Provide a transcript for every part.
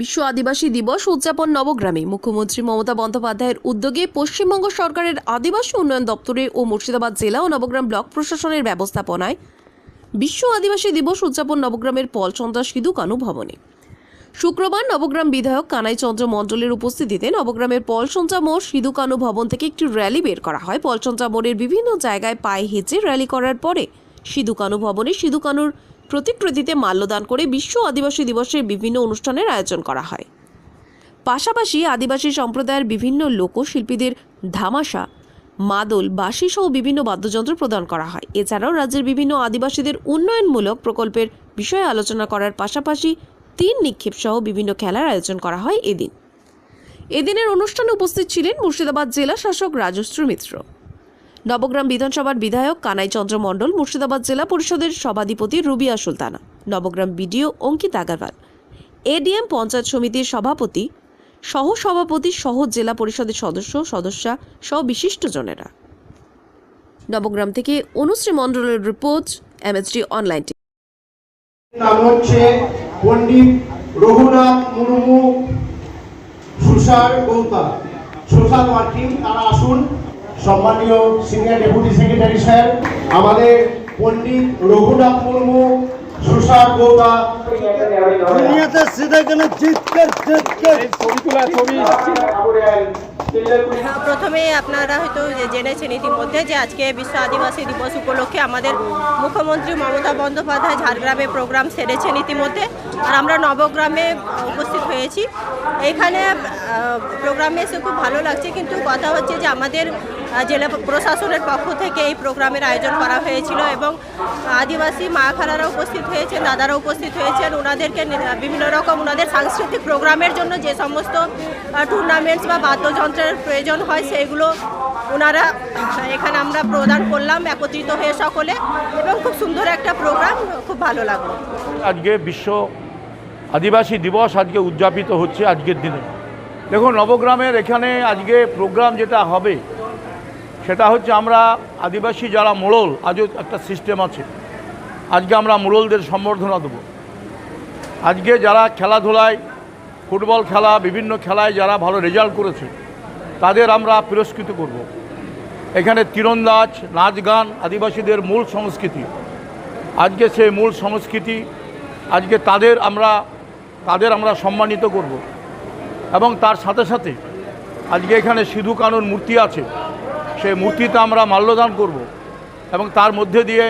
বিশ্ব আদিবাসী দিবস উদযাপন নবগ্রামে। মুখ্যমন্ত্রী মমতা বন্দ্যোপাধ্যায়ের উদ্যোগে পশ্চিমবঙ্গ সরকারের আদিবাসী উন্নয়ন দপ্তরে ও মুর্শিদাবাদ জেলা ও নবগ্রাম ব্লক প্রশাসনের ব্যবস্থাপনায় বিশ্ব আদিবাসী দিবস উদযাপন নবগ্রামের পলচন্দ্রা সিধু কানু ভবনে। শুক্রবার নবগ্রাম বিধায়ক কানাই চন্দ্র মণ্ডলের উপস্থিতিতে নবগ্রামের পল পলসঞ্চা মোড় সিধু কানু ভবন থেকে একটি র্যালি বের করা হয়। পলসঞ্চা মোড়ের বিভিন্ন জায়গায় পায়ে হেঁচে র্যালি করার পরে সিধু কানু ভবনে সিধু কানুর প্রতিকৃতিতে মাল্যদান করে বিশ্ব আদিবাসী দিবসের বিভিন্ন অনুষ্ঠানের আয়োজন করা হয়। পাশাপাশি আদিবাসী সম্প্রদায়ের বিভিন্ন লোকশিল্পীদের ধামাশা, মাদল, বাঁশি সহ বিভিন্ন বাদ্যযন্ত্র প্রদান করা হয়। এছাড়াও রাজ্যের বিভিন্ন আদিবাসীদের উন্নয়নমূলক প্রকল্পের বিষয়ে আলোচনা করার পাশাপাশি তিন নিক্ষেপ সহ বিভিন্ন খেলার আয়োজন করা হয় এদিন। এদিনের অনুষ্ঠানে উপস্থিত ছিলেন মুর্শিদাবাদ জেলা শাসক রাজশ্রী মিত্র। নবগ্রাম বিধানসভার বিধায়ক কানাই চন্দ্র মণ্ডল, মুর্শিদাবাদ জেলা পরিষদের সভাধিপতি রুবিয়া সুলতানা, নবগ্রাম বিডিও অঙ্কিত আগারওয়াল, এডিএম পঞ্চায়েত সমিতির সভাপতি সহ সভাপতি সহ জেলা পরিষদের সদস্য, সদস্যা সহ বিশিষ্টজনেরা নবগ্রাম থেকে অনুশ্রী মণ্ডলের রিপোর্ট এমএসডি অনলাইন। নাম হচ্ছে পণ্ডিত রঘুনাথ মুর্মু সুষার গৌতা সোশ্যাল ওয়ার্কিং তারা আসুন। সম্মানীয় সিনিয়র ডেপুটি সেক্রেটারি স্যার আমাদের পণ্ডিত রঘুনাথ মুর্মু সুষার গৌতা দুনিয়াতে সিধা কেন জিতকার জিতকার হ্যাঁ, প্রথমেই আপনারা হয়তো জেনেছেন ইতিমধ্যে যে আজকে বিশ্ব আদিবাসী দিবস উপলক্ষে আমাদের মুখ্যমন্ত্রী মমতা বন্দ্যোপাধ্যায় ঝাড়গ্রামে প্রোগ্রাম সেরেছেন ইতিমধ্যে। আর আমরা নবগ্রামে উপস্থিত হয়েছি। এখানে প্রোগ্রামে এসে খুব ভালো লাগছে, কিন্তু কথা হচ্ছে যে আমাদের জেলা প্রশাসনের পক্ষ থেকে এই প্রোগ্রামের আয়োজন করা হয়েছিল এবং আদিবাসী মা খালারা উপস্থিত হয়েছেন দাদারা উপস্থিত হয়েছেন। ওনাদেরকে বিভিন্ন রকম ওনাদের সাংস্কৃতিক প্রোগ্রামের জন্য যে সমস্ত টুর্নামেন্টস বা বাদ্যযন্ত্রের প্রয়োজন হয় সেইগুলো ওনারা এখানে আমরা প্রদান করলাম, একত্রিত হয়ে সকলে এবং খুব সুন্দর একটা প্রোগ্রাম খুব ভালো লাগল। আজকে বিশ্ব আদিবাসী দিবস আজকে উদযাপিত হচ্ছে আজকের দিনে। দেখুন, নবগ্রামের এখানে আজকে প্রোগ্রাম যেটা হবে, সেটা হচ্ছে আমরা আদিবাসী যারা মোড়ল, আজও একটা সিস্টেম আছে। আজকে আমরা মোড়লদের সম্বর্ধনা দেবো। আজকে যারা খেলাধুলায়, ফুটবল খেলা, বিভিন্ন খেলায় যারা ভালো রেজাল্ট করেছে, তাদের আমরা পুরস্কৃত করব। এখানে তীরন্দাজ নাচ গান আদিবাসীদের মূল সংস্কৃতি। আজকে সেই মূল সংস্কৃতি, আজকে তাদের আমরা তাদের আমরা সম্মানিত করব। এবং তার সাথে সাথে আজকে এখানে সিধু কানুর মূর্তি আছে। সেই মূর্তিতে আমরা মাল্যদান করব এবং তার মধ্যে দিয়ে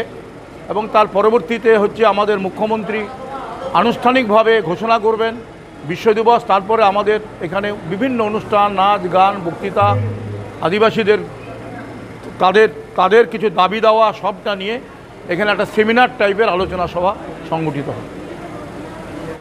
এবং তার পরবর্তীতে হচ্ছে আমাদের মুখ্যমন্ত্রী আনুষ্ঠানিকভাবে ঘোষণা করবেন বিশ্ব দিবস, তারপরে আমাদের এখানে বিভিন্ন অনুষ্ঠান, নাচ, গান, বক্তৃতা, আদিবাসীদের তাদের তাদের কিছু দাবি দেওয়া সবটা নিয়ে এখানে একটা সেমিনার টাইপের আলোচনা সভা সংগঠিত হয়